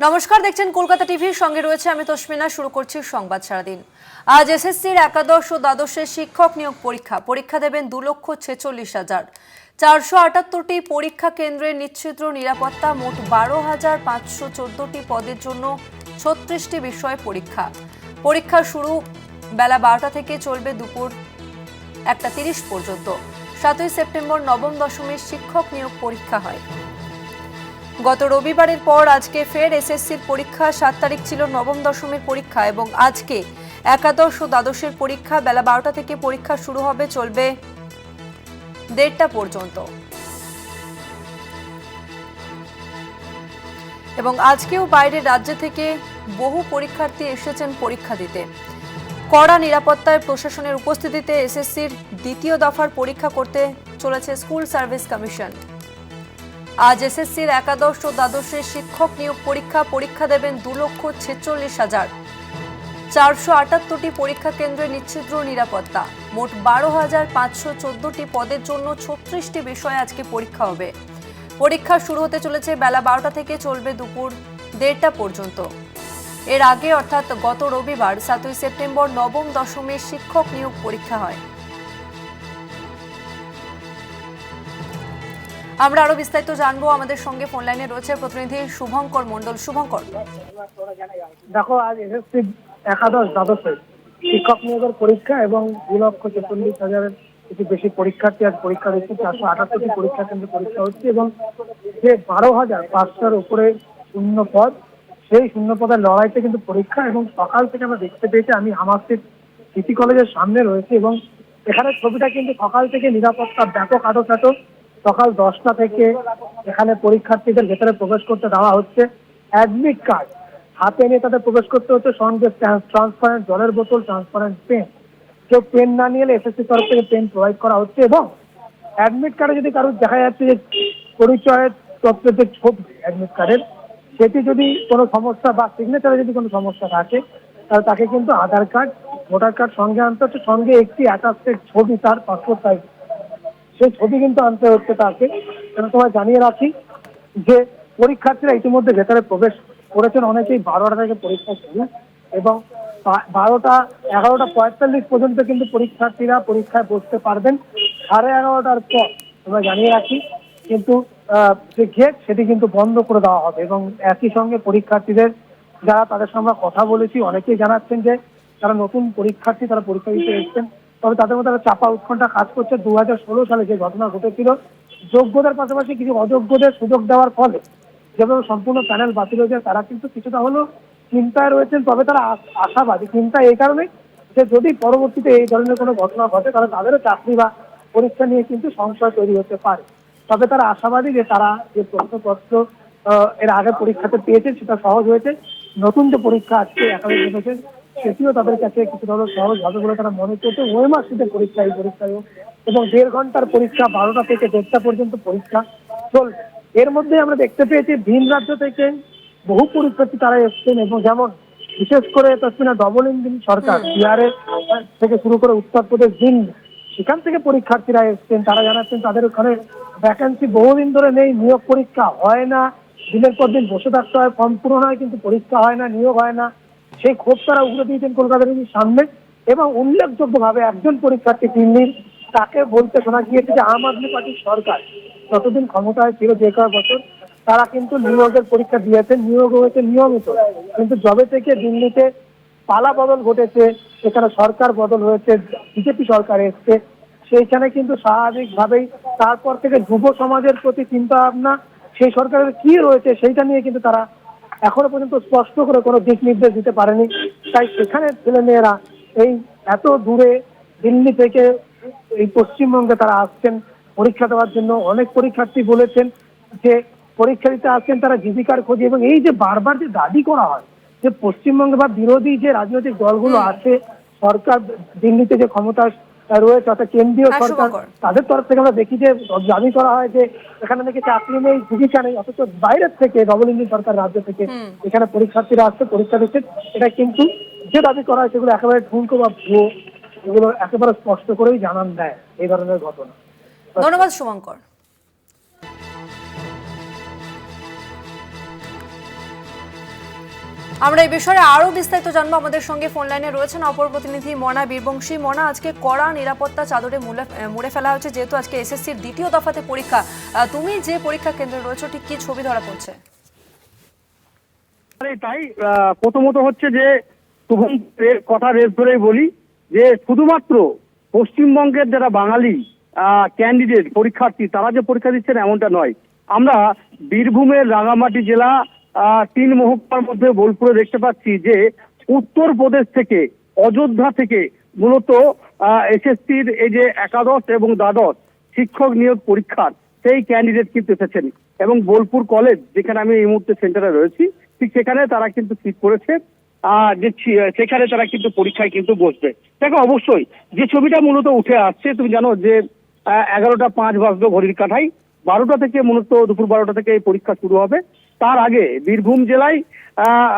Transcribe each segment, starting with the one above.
নমস্কার, দেখছেন কলকাতা টিভির সঙ্গে রয়েছে আমি তসমিনা, শুরু করছি সংবাদ সারাদিন। আজ এসএসসির একাদশ ও দ্বাদশের শিক্ষক নিয়োগ পরীক্ষা। পরীক্ষা দেবেন দু লক্ষ ছেচল্লিশ হাজার। চারশো আটাত্তরটি পরীক্ষা কেন্দ্রের নিচ্ছিদ্র নিরাপত্তা, মোট বারো হাজার পাঁচশো চোদ্দটি পদের জন্য ছত্রিশটি বিষয়ে পরীক্ষা। পরীক্ষা শুরু বেলা বারোটা থেকে চলবে দুপুর একটা তিরিশ পর্যন্ত। সাতই সেপ্টেম্বর নবম দশমীর শিক্ষক নিয়োগ পরীক্ষা হয়। গত রবিবারের পর আজকে ফের এসএসসির পরীক্ষা, সাত তারিখ ছিল নবম দশমের পরীক্ষা এবং আজকে একাদশ ও দ্বাদশের পরীক্ষা, বেলা বারোটা থেকে পরীক্ষা শুরু হবে, চলবে দেড়টা পর্যন্ত। এবং আজকেও বাইরের রাজ্য থেকে বহু পরীক্ষার্থী এসেছেন পরীক্ষা দিতে। কড়া নিরাপত্তায় প্রশাসনের উপস্থিতিতে এসএসসির দ্বিতীয় দফার পরীক্ষা করতে চলেছে স্কুল সার্ভিস কমিশন। আজ এসএসসির একাদশ ও দ্বাদশের শিক্ষক নিয়োগ পরীক্ষা পরীক্ষা দেবেন দু লক্ষ ছেচল্লিশ হাজার। চারশো আটাত্তরটি পরীক্ষা কেন্দ্রে নিচ্ছিদ্র নিরাপত্তা। মোট বারো হাজার পাঁচশো চোদ্দটি পদের জন্য ছত্রিশটি বিষয়ে আজকে পরীক্ষা হবে। পরীক্ষা শুরু হতে চলেছে বেলা বারোটা থেকে চলবে দুপুর দেড়টা পর্যন্ত। এর আগে অর্থাৎ গত রবিবার, সাতই সেপ্টেম্বর, নবম দশমের শিক্ষক নিয়োগ পরীক্ষা হয়। আমরা আরও বিস্তারিত জানব। আমাদের সঙ্গে ফোন লাইনে রয়েছে প্রতিনিধি শুভঙ্কর মন্ডল শুভঙ্কর। দেখো, আজ এসএসসি একাদশ দ্বাদশে শিক্ষক নিয়োগের পরীক্ষা এবং দু লক্ষ ছেচল্লিশ হাজারের কিছু বেশি পরীক্ষার্থী আজ পরীক্ষা দিচ্ছে। চারশো আটাত্তরটি পরীক্ষা কেন্দ্রে পরীক্ষা হচ্ছে এবং যে বারো হাজার পাঁচশোর উপরে শূন্য পদ, সেই শূন্য পদের লড়াইতে কিন্তু পরীক্ষা এবং সকাল থেকে আমরা দেখতে পেয়েছি, আমি হামাস্তির সিটি কলেজের সামনে রয়েছে এবং এখানে ছবিটা কিন্তু সকাল থেকে নিরাপত্তা ব্যাপক আটোসাটো সকাল দশটা থেকে এখানে পরীক্ষার্থীদের ভেতরে প্রবেশ করতে দেওয়া হচ্ছে। অ্যাডমিট কার্ড হাতে নিয়ে তাদের প্রবেশ করতে হচ্ছে। সঙ্গে ট্রান্সপারেন্ট জলের বোতল ট্রান্সপারেন্ট পেন কেউ পেন না নিয়ে এলে এসএসসি তরফ থেকে পেন প্রোভাইড করা হচ্ছে এবং অ্যাডমিট কার্ডে যদি কারোর দেখা যাচ্ছে যে পরিচয়ের তথ্যের যে ছবি অ্যাডমিট কার্ডের সেটি যদি কোনো সমস্যা বা সিগনেচারে যদি কোনো সমস্যা থাকে, তাহলে তাকে কিন্তু আধার কার্ড ভোটার কার্ড সঙ্গে আনতে হচ্ছে। সঙ্গে একটি অ্যাটাস্টেড ছবি, তার পাসপোর্ট সাইজ সেই ছবি কিন্তু আনতে হচ্ছে তাকে। এবং তোমায় জানিয়ে রাখি যে পরীক্ষার্থীরা ইতিমধ্যে ভেতরে প্রবেশ করেছেন। অনেকেই বারোটা থেকে পরীক্ষা শুরু এবং বারোটা, এগারোটা পঁয়তাল্লিশ পর্যন্ত কিন্তু পরীক্ষার্থীরা পরীক্ষায় বসতে পারবেন। সাড়ে এগারোটার পর তোমরা জানিয়ে রাখি, কিন্তু যে গেট সেটি কিন্তু বন্ধ করে দেওয়া হবে এবং একই সঙ্গে পরীক্ষার্থীদের যারা তাদের সঙ্গে আমরা কথা বলেছি, অনেকেই জানাচ্ছেন যে তারা নতুন পরীক্ষার্থী, তারা পরীক্ষা দিতে এসেছেন। তবে তাদের মধ্যে চাপা উৎকণ্ঠা কাজ করছে। দু হাজার ষোলো সালে যে ঘটনা ঘটেছিল যোগ্যতার পাশাপাশি কিছু অযোগ্যদের সুযোগ দেওয়ার ফলে যেভাবে সম্পূর্ণ প্যানেল বাতিল হয়েছে, তারা কিন্তু কিছুটা হলেও চিন্তায় রয়েছেন, তবে তারা আশাবাদী। চিন্তা এই কারণে যে যদি পরবর্তীতে এই ধরনের কোনো ঘটনা ঘটে, তাহলে তাদেরও চাকরি বা পরীক্ষা নিয়ে কিন্তু সংশয় তৈরি হতে পারে। তবে তারা আশাবাদী যে তারা যে প্রশ্নপত্র এর আগে পরীক্ষাতে পেয়েছে সেটা সহজ হয়েছে। নতুন যে পরীক্ষা আজকে একাদশ সেটিও তাদের কাছে কিছুটা হলেও সহজ হবে বলে তারা মনে করছে। ওই মাসিদের পরীক্ষা এই পরীক্ষায় এবং দেড় ঘণ্টার পরীক্ষা বারোটা থেকে দেড়টা পর্যন্ত পরীক্ষা। চলবে এর মধ্যে আমরা দেখতে পেয়েছি ভিন রাজ্য থেকে বহু পরীক্ষার্থী তারা এসছেন এবং যেমন বিশেষ করে তসমিনা ডবল ইঞ্জিন সরকার বিহারের থেকে শুরু করে উত্তরপ্রদেশ দিল্লি সেখান থেকে পরীক্ষার্থীরা এসছেন তারা জানাচ্ছেন তাদের ওখানে ভ্যাকান্সি বহুদিন ধরে নেই নিয়োগ পরীক্ষা হয় না। দিনের পর দিন বসে থাকতে হয় ফর্ম পূরণ হয় কিন্তু পরীক্ষা হয় না নিয়োগ হয় না। সেই ক্ষোভ তারা উগড়ে দিয়েছেন কলকাতার এই সামনে এবং উল্লেখযোগ্যভাবে একজন পরীক্ষার্থী দিল্লির তাকে বলতে শোনা গিয়েছে যে আম আদমি পার্টির সরকার যতদিন ক্ষমতায় ছিল যে কয়েক বছর, তারা কিন্তু নিয়োগের পরীক্ষা দিয়েছেন নিয়োগ হয়েছে নিয়মিত। কিন্তু জবে থেকে দিল্লিতে পালা বদল ঘটেছে সেখানে সরকার বদল হয়েছে, বিজেপি সরকার এসছে, সেইখানে কিন্তু স্বাভাবিকভাবেই তারপর থেকে যুব সমাজের প্রতি চিন্তা ভাবনা সেই সরকারের কি রয়েছে, সেইটা নিয়ে কিন্তু তারা এখনও পর্যন্ত স্পষ্ট করে কোনো দিক নির্দেশ দিতে পারেনি। তাই সেখানে ছেলেমেয়েরা এই এত দূরে দিল্লি থেকে এই পশ্চিমবঙ্গে তারা আসছেন পরীক্ষা দেওয়ার জন্য অনেক পরীক্ষার্থী বলেছেন যে পরীক্ষা দিতে আসছেন তারা জীবিকার খোঁজে এবং এই যে বারবার যে দাবি করা হয় যে পশ্চিমবঙ্গে বা বিরোধী যে রাজনৈতিক দলগুলো আছে সরকার দিল্লিতে যে ক্ষমতা রয়েছে অর্থাৎ কেন্দ্রীয় হ্যাঁ, সরকার। তাদের তরফ থেকে আমরা দেখি যে দাবি করা হয় যে এখানে নাকি চাকরি নেই জীবিকা নেই অথচ বাইরের থেকে ডবল ইঞ্জিন সরকার রাজ্য থেকে এখানে পরীক্ষার্থীরা আসছে পরীক্ষা দিচ্ছে। এটা কিন্তু যে দাবি করা হয় সেগুলো একেবারে ঠুনকো বা ভুয়ো এগুলো একেবারে স্পষ্ট করেই জানান দেয় এই ধরনের ঘটনা। ধন্যবাদ শুভঙ্কর। আমরা এই বিষয়ে আরও বিস্তারিত জানব। আমাদের সঙ্গে ফোন লাইনে রয়েছেন অপর প্রতিনিধি মনা বীরবংশী। মনা, আজকে কড়া নিরাপত্তা চাদরে মুড়ে ফেলা হয়েছে, যেহেতু আজকে এসএসসির দ্বিতীয় দফাতে পরীক্ষা। তুমি যে পরীক্ষা কেন্দ্রে রয়েছে, ঠিক কি ছবি ধরা পড়ছে? তাই প্রথমত হচ্ছে যে শুভঙ্করের কথা রেস ধরেই বলি যে, শুধুমাত্র পশ্চিমবঙ্গের যারা বাঙালি ক্যান্ডিডেট পরীক্ষার্থী, তারা যে পরীক্ষা দিচ্ছেন এমনটা নয়। আমরা বীরভূমের রাঙামাটি জেলা তিন মহকুমার মধ্যে বোলপুরে দেখতে পাচ্ছি যে উত্তরপ্রদেশ থেকে, অযোধ্যা থেকে মূলত এসএসসির এই যে একাদশ এবং দ্বাদশ শিক্ষক নিয়োগ পরীক্ষার সেই ক্যান্ডিডেট কিন্তু এসেছেন। এবং বোলপুর কলেজ যেখানে আমি এই মুহূর্তে সেন্টারে রয়েছি, ঠিক সেখানে তারা কিন্তু ঠিক করেছে। যে সেখানে তারা কিন্তু পরীক্ষায় কিন্তু বসবে। দেখো, অবশ্যই যে ছবিটা মূলত উঠে আসছে, তুমি জানো যে এগারোটা পাঁচ বাজলো ঘড়ির কাঠাই বারোটা থেকে মূলত দুপুর বারোটা থেকে এই পরীক্ষা শুরু হবে। তার আগে বীরভূম জেলায়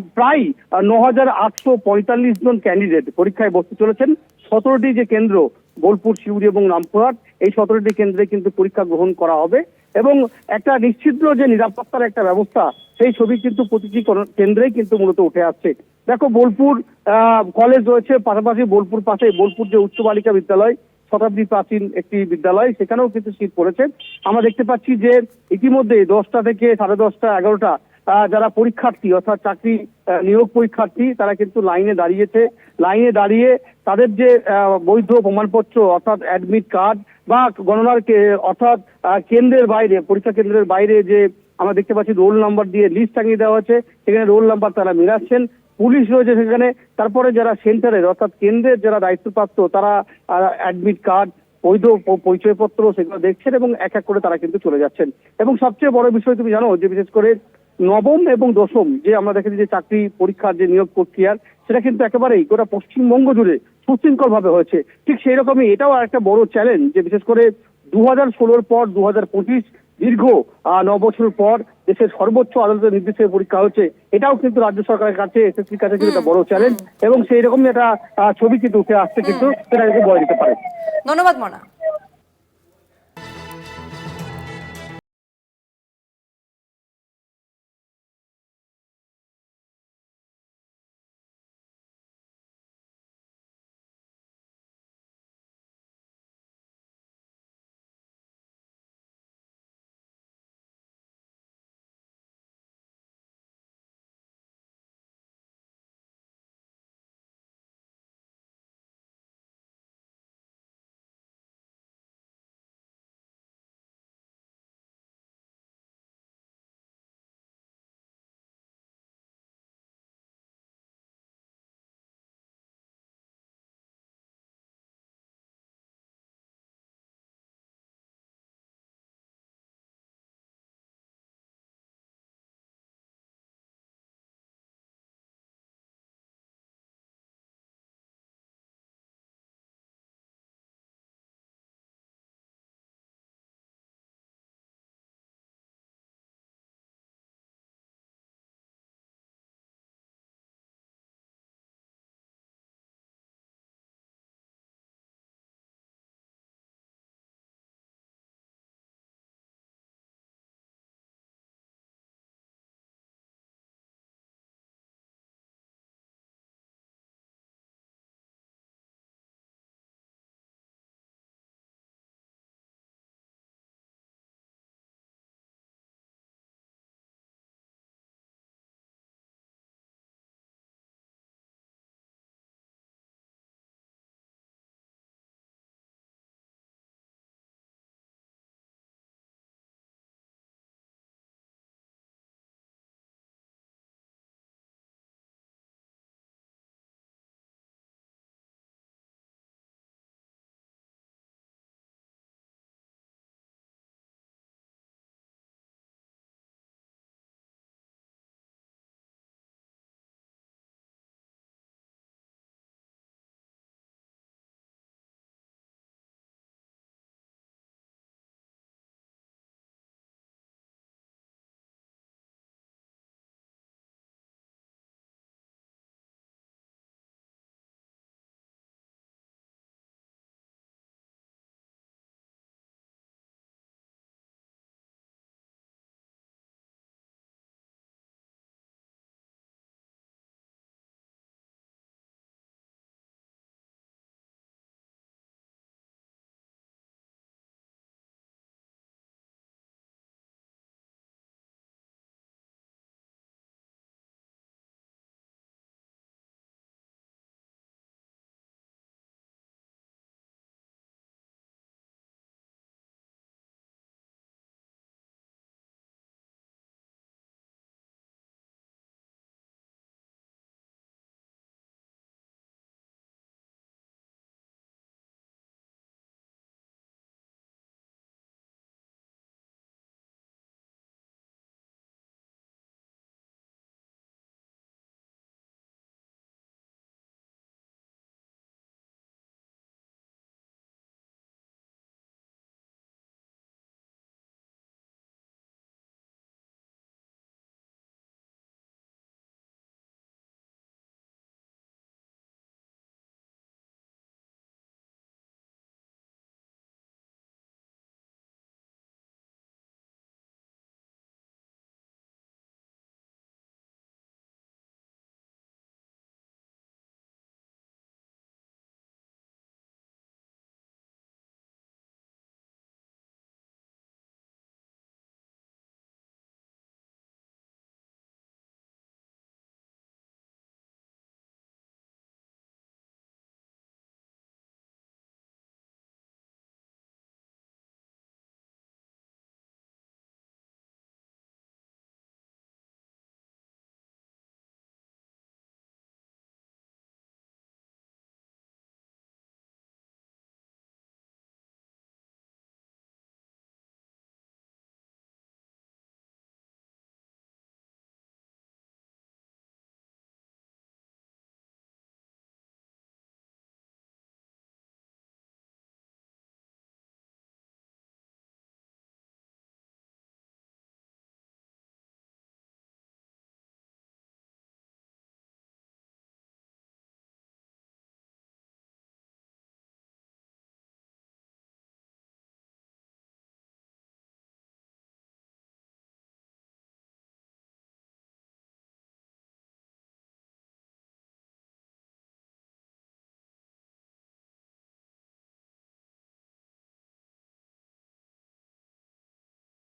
প্রায় ন হাজার আটশো পঁয়তাল্লিশ জন ক্যান্ডিডেট পরীক্ষায় বসতে চলেছেন। সতেরোটি যে কেন্দ্র, বোলপুর শিউরি এবং রামপুরহাট, এই সতেরোটি কেন্দ্রে কিন্তু পরীক্ষা গ্রহণ করা হবে এবং একটা নিশ্চিদ্র যে নিরাপত্তার একটা ব্যবস্থা, সেই ছবি কিন্তু প্রতিটি কোন- কেন্দ্রেই কিন্তু মূলত উঠে আসছে। দেখো, বোলপুর কলেজ রয়েছে, পাশাপাশি বোলপুর পাশে বোলপুর যে উচ্চ বালিকা বিদ্যালয় শতাব্দী প্রাচীন একটি বিদ্যালয়, সেখানেও কিন্তু শীত পড়েছে। আমরা দেখতে পাচ্ছি যে ইতিমধ্যে দশটা থেকে সাড়ে দশটা, এগারোটা যারা পরীক্ষার্থী, অর্থাৎ চাকরি নিয়োগ পরীক্ষার্থী, তারা কিন্তু লাইনে দাঁড়িয়েছে। লাইনে দাঁড়িয়ে তাদের যে বৈধ প্রমাণপত্র, অর্থাৎ অ্যাডমিট কার্ড বা গণনার অর্থাৎ কেন্দ্রের বাইরে, পরীক্ষা কেন্দ্রের বাইরে যে আমরা দেখতে পাচ্ছি রোল নাম্বার দিয়ে লিস্ট টাঙিয়ে দেওয়া হচ্ছে সেখানে রোল নাম্বার তারা মিলাচ্ছেন। পুলিশ রয়েছে সেখানে। তারপরে যারা সেন্টারের অর্থাৎ কেন্দ্রের যারা দায়িত্বপ্রাপ্ত, তারা অ্যাডমিট কার্ড বৈধ পরিচয়পত্র সেগুলো দেখছেন এবং এক এক করে তারা কিন্তু চলে যাচ্ছেন। এবং সবচেয়ে বড় বিষয় তুমি জানো যে, বিশেষ করে নবম এবং দশম যে আমরা দেখেছি যে চাকরি পরীক্ষার যে নিয়োগ প্রক্রিয়ার, সেটা কিন্তু একেবারেই গোটা পশ্চিমবঙ্গ জুড়ে সুশৃঙ্খল ভাবে হয়েছে। ঠিক সেই রকমই এটাও একটা বড় চ্যালেঞ্জ যে, বিশেষ করে দু হাজার ষোলোর পর দু হাজার পঁচিশ দীর্ঘ ন বছর পর দেশের সর্বোচ্চ আদালতের নির্দেশে পরীক্ষা হচ্ছে। এটাও কিন্তু রাজ্য সরকারের কাছে এসএসসির কাছে কিন্তু একটা বড় চ্যালেঞ্জ এবং সেই রকমই একটা ছবি কিন্তু উঠে আসছে কিন্তু, সেটা কিন্তু বয় দিতে পারে। ধন্যবাদ মনা।